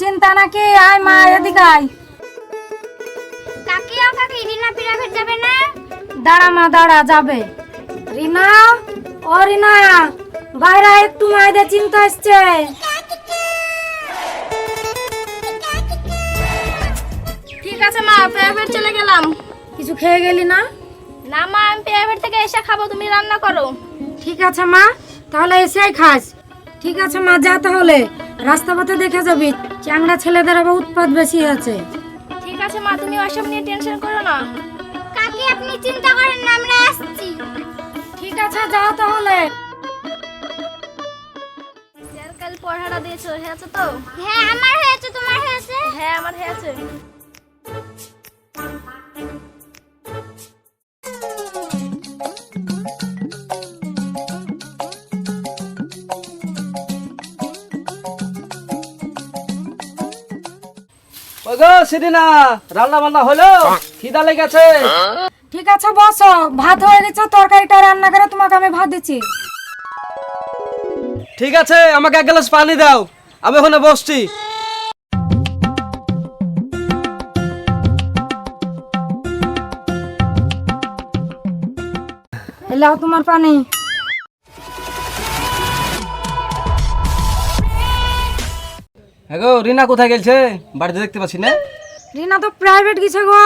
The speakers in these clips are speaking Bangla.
চিন্তা নাকি? আয় মা এদিকে আয়। কাকি ও কাকি রিনা প্রাইভেট যাবে না? দাঁড়া মা দাঁড়া যাবে। রিনা? ও রিনা বাইরে একটু মায়েদের চিন্তা আসছে। ঠিক আছে মা প্রাইভেট চলে গেলাম। কিছু খেয়ে গেলি না? না মা আমি প্রাইভেট থেকে এসে খাব তুমি রান্না করো। ঠিক আছে মা তাহলে এসেই খাস। ঠিক আছে মা যা তাহলে। রাস্তা পথে দেখে যাবি চ্যাংড়া ছেলেদের আবার উৎপাত বেশি আছে। ঠিক আছে মা তুমি ওসব নিয়ে টেনশন করো না। কাকি আপনি চিন্তা করেন না আমরা আসছি। ঠিক আছে যাও তাহলে। স্যার কাল পড়াটা দিয়েছ হয়েছে তো হ্যাঁ আমার হয়েছে তোমার হ্যাঁ হয়েছে? ওই গো রান্না বান্না হলো খিদা লেগেছে। ঠিক আছে বসো। ভাত হয়ে গেছে তরকারিটা রান্না করে তোমাকে আমি ভাত দিচ্ছি। ঠিক আছে আমাকে এক গ্লাস পানি দাও। আমি ওখানে বসছি। এলাও তোমার পানি। হ্যাঁ গো রিনা কোথায় গেছে বাড়িতে দেখতে পাচ্ছি না। রিনা তো প্রাইভেট গেছে গো।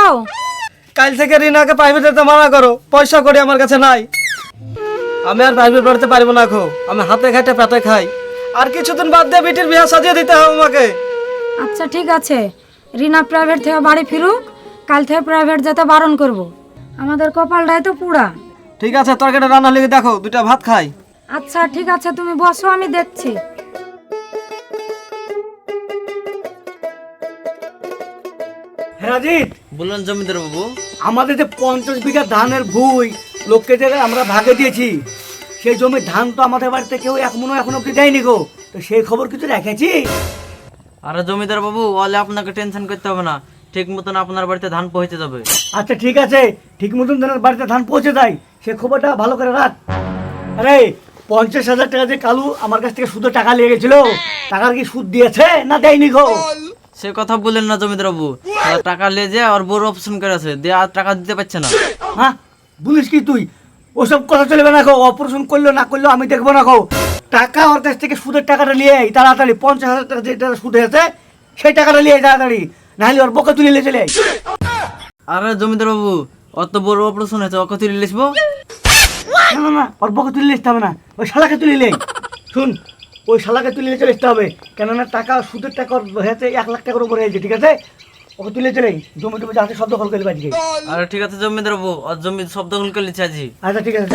কাল থেকে রিনাকে প্রাইভেট যেতে মানা করো পয়সা করে আমার কাছে নাই। আমি আর প্রাইভেট পড়তে পারব না খো আমি হাতে খাইতে পেটে খাই। আর কিছুদিন বাদ দিয়ে বিটির বিয়ে সাজিয়ে দিতে হবে আমাকে। আচ্ছা ঠিক আছে। রিনা প্রাইভেট থেকে বাড়ি ফিরুক কাল থেকে প্রাইভেট যেতে বারণ করব। আমাদের কপালটাই তো পুরা। ঠিক আছে তরকারিটা রান্না লেগে দেখো দুটা ভাত খাই। আচ্ছা ঠিক আছে তুমি বসো আমি দেখছি। রাজিত জমিদার বাবু। আমাদের যে পঞ্চাশ বিঘা ধানের ভুই লোককে থেকে আমরা ভাগে দিয়েছি সেই জমির ধান তো আমাদের বাড়িতে কেউ এখন অব্দি দেয়নি গো। তো সেই খবর কিছু রেখেছি? আরে জমিদার বাবু ওলে আপনাকে টেনশন করতে হবে না। ঠিক মতন আপনার বাড়িতে ধান পৌঁছে যাবে। আচ্ছা ঠিক আছে। ঠিক মতন ধানের বাড়িতে ধান পৌঁছে যায় সে খবরটা ভালো করে রাখ। আরে পঞ্চাশ হাজার টাকা যে কালু আমার কাছ থেকে সুদে টাকা নিয়ে গেছিল টাকার কি সুদ দিয়েছে না দেয়নি গো? সে কথা বললেন না জমিদার বাবু। টাকা নিয়ে যে আর বড় অপশন করে আছে দিয়ে আর টাকা দিতে পারছে না। হ্যাঁ? বলিস কি তুই? ওসব কথা চলবে না গো অপারেশন করল না করল আমি দেখব না গো টাকা ওর কাছ থেকে সুদের টাকাটা নিয়ে আয় তাড়াতাড়ি পঞ্চাশ হাজার টাকা যেটা সুদ হয়েছে সেই টাকাটা নিয়ে তাড়াতাড়ি। নাহলে ওর বকে তুলে নিয়ে চলে আরে জমিদার বাবু অত বড় অপারেশন হয়েছে ওকে তুলে লিখব না না ওর বকে তুলে নিতে হবে না। ওই শালাকে তুলে আয়। শুন ওই শালাকে তুলে নিয়ে চলে আসতে হবে। কেননা টাকা সুদের টাকা হয়েছে এক লাখ টাকার উপরে হয়েছে ঠিক আছে? ওকে তুলে চলে। জমি টমি যাতে শব্দ কল করে বাড়ি আরে ঠিক আছে জমিদার বাবু আর জমি শব্দ করে লিখে আছি আচ্ছা ঠিক আছে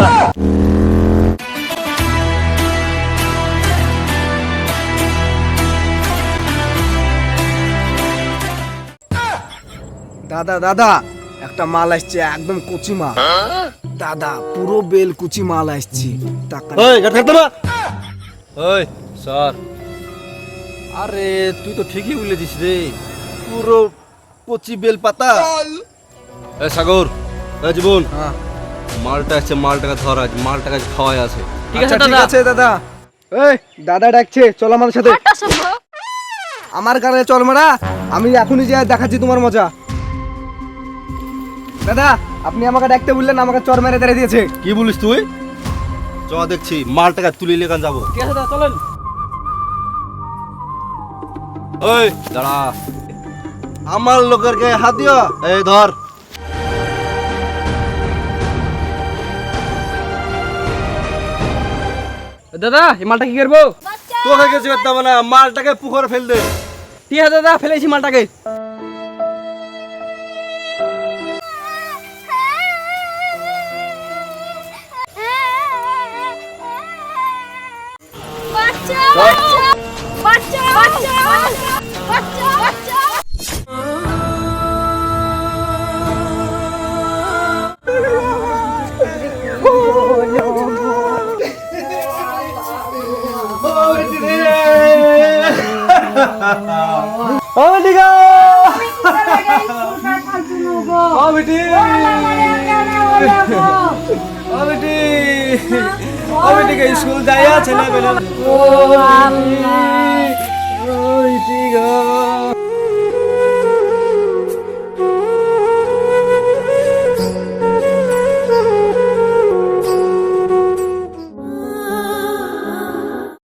দাদা দাদা একটা মাল আসছে একদম কুচি মাল। দাদা পুরো বেল কুচি মাল আসছে। টাকা ওই গাড়ি ওই স্যার। আরে তুই তো ঠিকই বলেছিস রে। পুরো কচি বেল। পাতা এ সাগর এ জীবন। হ্যাঁ। মালটা আছে মালটাকে ধর আজ মালটাকে খাওয়াই আছে। ঠিক আছে আচ্ছা, ঠিক দাদা। আছে দাদা। এই দাদা ডাকছে চলো আমাদের সাথে। আমার কারণে চল মারা আমি এখনই যাই দেখাচ্ছি তোমার মজা। দাদা আপনি আমাকে ডাকতে বললেন আমাকে চর মেরে দাঁড়িয়ে দিয়েছে। কি বলিস তুই? চ দেখছি মালটাকে তুলি লেখান যাব। ঠিক আছে দাদা চলেন। ওই দাঁড়া। আমার লোকের গায়ে হাত দিও। এই ধর। দাদা এই মালটা কি করব? তোকে কিছু করতে হবে না মালটাকে পুকুরে ফেল দে। ঠিক আছে দাদা ফেলেছি মালটাকে। করছি রে ও বিটিগা ও বিটি ও বিটি ও গো